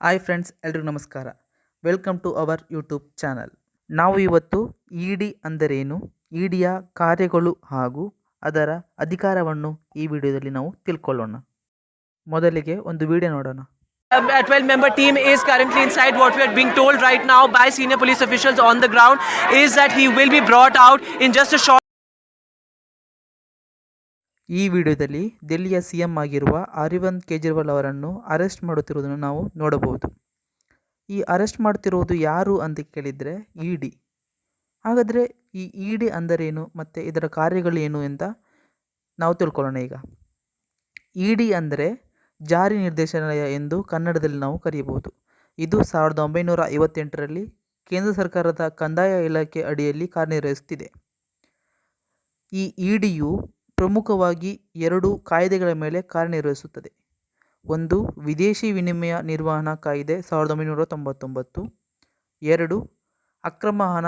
Hi friends ಎಲ್ರಿಗೂ ನಮಸ್ಕಾರ welcome to our YouTube channel ನಾವು ಇವತ್ತು ಇ ಡಿ ಅಂದರೇನು ಇ ಡಿಯ ಕಾರ್ಯಗಳು ಹಾಗೂ ಅದರ ಅಧಿಕಾರವನ್ನು ಈ ವಿಡಿಯೋದಲ್ಲಿ ನಾವು ತಿಳ್ಕೊಳ್ಳೋಣ ಮೊದಲಿಗೆ ಒಂದು ವಿಡಿಯೋ ನೋಡೋಣ Um, a 12 member team is currently inside. What we are being told right now by senior police officials on the ground is that he will be brought out in just a short ಈ ವಿಡಿಯೋದಲ್ಲಿ ದೆಹಲಿಯ C M ಆಗಿರುವ ಅರವಿಂದ್ ಕೇಜ್ರಿವಾಲ್ ಅವರನ್ನು arrest ಮಾಡುತ್ತಿರುವುದನ್ನು ನಾವು ನೋಡಬಹುದು. ಈ arrest ಮಾಡ್ತಿರುವುದು ಯಾರು ಅಂತ ಕೇಳಿದರೆ ಇ ಡಿ. ಹಾಗಾದರೆ ಈ ಇ ಡಿ ಅಂದರೇನು ಮತ್ತು ಇದರ ಕಾರ್ಯಗಳೇನು ಅಂತ ನಾವು ತಿಳ್ಕೊಳ್ಳೋಣ ಈಗ. ಇ ಡಿ ಅಂದರೆ ಜಾರಿ ನಿರ್ದೇಶನಾಲಯ ಎಂದು ಕನ್ನಡದಲ್ಲಿ ನಾವು ಕರೆಯಬಹುದು. ಇದು ಸಾವಿರದ ಒಂಬೈನೂರ ಐವತ್ತೆಂಟರಲ್ಲಿ ಕೇಂದ್ರ ಸರ್ಕಾರದ ಕಂದಾಯ ಇಲಾಖೆ ಅಡಿಯಲ್ಲಿ ಕಾರ್ಯನಿರ್ವಹಿಸುತ್ತಿದೆ. ಈ ಇ ಡಿಯು ಪ್ರಮುಖವಾಗಿ ಎರಡು ಕಾಯ್ದೆಗಳ ಮೇಲೆ ಕಾರ್ಯನಿರ್ವಹಿಸುತ್ತದೆ. ಒಂದು, ವಿದೇಶಿ ವಿನಿಮಯ ನಿರ್ವಹಣಾ ಕಾಯ್ದೆ ಸಾವಿರದ ಒಂಬೈನೂರ ತೊಂಬತ್ತೊಂಬತ್ತು. ಎರಡು, ಅಕ್ರಮ ಹಣ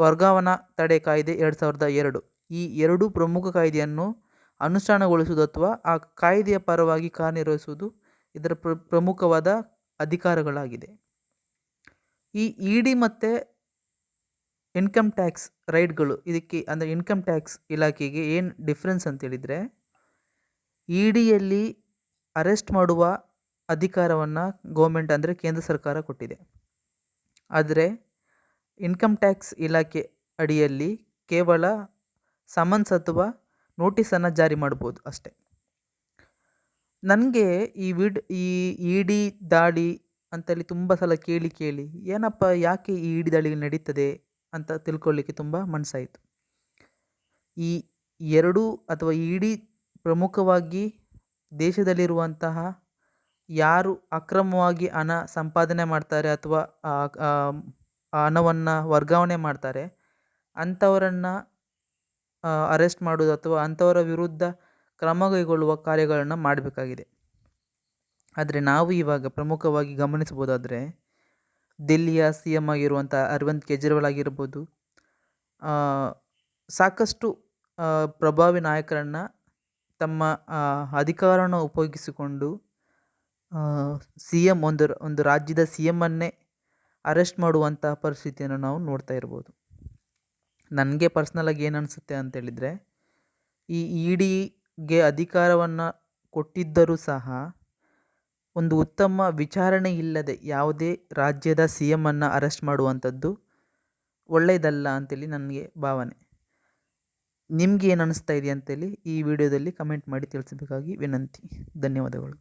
ವರ್ಗಾವಣಾ ತಡೆ ಕಾಯ್ದೆ ಎರಡು ಸಾವಿರದ ಎರಡು. ಈ ಎರಡು ಪ್ರಮುಖ ಕಾಯ್ದೆಯನ್ನು ಅನುಷ್ಠಾನಗೊಳಿಸುವುದು ಅಥವಾ ಆ ಕಾಯ್ದೆಯ ಪರವಾಗಿ ಕಾರ್ಯನಿರ್ವಹಿಸುವುದು ಇದರ ಪ್ರ, ಪ್ರಮುಖವಾದ ಅಧಿಕಾರಗಳಾಗಿದೆ. ಈ ಇ ಡಿ ಮತ್ತು ಇನ್ಕಮ್ ಟ್ಯಾಕ್ಸ್ ರೈಟ್ಗಳು ಇದಕ್ಕೆ ಅಂದರೆ ಇನ್ಕಮ್ ಟ್ಯಾಕ್ಸ್ ಇಲಾಖೆಗೆ ಏನು ಡಿಫ್ರೆನ್ಸ್ ಅಂತೇಳಿದರೆ ಇ ಡಿಯಲ್ಲಿ ಅರೆಸ್ಟ್ ಮಾಡುವ ಅಧಿಕಾರವನ್ನು ಗೌರ್ಮೆಂಟ್ ಅಂದರೆ ಕೇಂದ್ರ ಸರ್ಕಾರ ಕೊಟ್ಟಿದೆ. ಆದರೆ ಇನ್ಕಮ್ ಟ್ಯಾಕ್ಸ್ ಇಲಾಖೆ ಅಡಿಯಲ್ಲಿ ಕೇವಲ ಸಮನ್ಸ್ ಅಥವಾ ನೋಟಿಸನ್ನು ಜಾರಿ ಮಾಡ್ಬೋದು ಅಷ್ಟೆ. ನನಗೆ ಈ ವಿಡ್, ಈ ಇ ಡಿ ದಾಳಿ ಅಂತೇಳಿ ತುಂಬ ಸಲ ಕೇಳಿ ಕೇಳಿ, ಏನಪ್ಪ ಯಾಕೆ ಈ ಇಡಿ ದಾಳಿ ನಡೀತದೆ? ಅಂತ ತಿಳ್ಕೊಳ್ಳಿಕ್ಕೆ ತುಂಬ ಮನಸ್ಸಾಯಿತು ಈ ಎರಡೂ ಅಥವಾ ಇಡೀ ಪ್ರಮುಖವಾಗಿ ದೇಶದಲ್ಲಿರುವಂತಹ ಯಾರು ಅಕ್ರಮವಾಗಿ ಹಣ ಸಂಪಾದನೆ ಮಾಡ್ತಾರೆ ಅಥವಾ ಹಣವನ್ನು ವರ್ಗಾವಣೆ ಮಾಡ್ತಾರೆ, ಅಂಥವರನ್ನು ಅರೆಸ್ಟ್ ಮಾಡೋದು ಅಥವಾ ಅಂಥವರ ವಿರುದ್ಧ ಕ್ರಮ ಕೈಗೊಳ್ಳುವ ಕಾರ್ಯಗಳನ್ನು ಮಾಡಬೇಕಾಗಿದೆ. ಆದರೆ ನಾವು ಇವಾಗ ಪ್ರಮುಖವಾಗಿ ಗಮನಿಸ್ಬೋದಾದರೆ ದಿಲ್ಲಿಯ ಸಿ ಎಂ ಆಗಿರುವಂಥ ಅರವಿಂದ್ ಕೇಜ್ರಿವಾಲ್ ಆಗಿರ್ಬೋದು ಸಾಕಷ್ಟು ಪ್ರಭಾವಿ ನಾಯಕರನ್ನು ತಮ್ಮ ಅಧಿಕಾರವನ್ನು ಉಪಯೋಗಿಸಿಕೊಂಡು ಸಿ ಎಂ ಒಂದು ಒಂದು ರಾಜ್ಯದ ಸಿ ಎಮ್ಮನ್ನೇ ಅರೆಸ್ಟ್ ಮಾಡುವಂತಹ ಪರಿಸ್ಥಿತಿಯನ್ನು ನಾವು ನೋಡ್ತಾ ಇರ್ಬೋದು. ನನಗೆ ಪರ್ಸ್ನಲಾಗಿ ಏನು ಅನಿಸುತ್ತೆ ಅಂತೇಳಿದರೆ ಈ ಇ ಡಿಗೆ ಅಧಿಕಾರವನ್ನು ಕೊಟ್ಟಿದ್ದರೂ ಸಹ ಒಂದು ಉತ್ತಮ ವಿಚಾರಣೆ ಇಲ್ಲದೆ ಯಾವುದೇ ರಾಜ್ಯದ ಸಿ ಎಮ್ಮನ್ನು ಅರೆಸ್ಟ್ ಮಾಡುವಂಥದ್ದು ಒಳ್ಳೆಯದಲ್ಲ ಅಂತೇಳಿ ನನಗೆ ಭಾವನೆ. ನಿಮ್ಗೆ ಏನು ಅನ್ನಿಸ್ತಾ ಇದೆ ಅಂತೇಳಿ ಈ ವಿಡಿಯೋದಲ್ಲಿ ಕಮೆಂಟ್ ಮಾಡಿ ತಿಳಿಸಬೇಕಾಗಿ ವಿನಂತಿ. ಧನ್ಯವಾದಗಳು.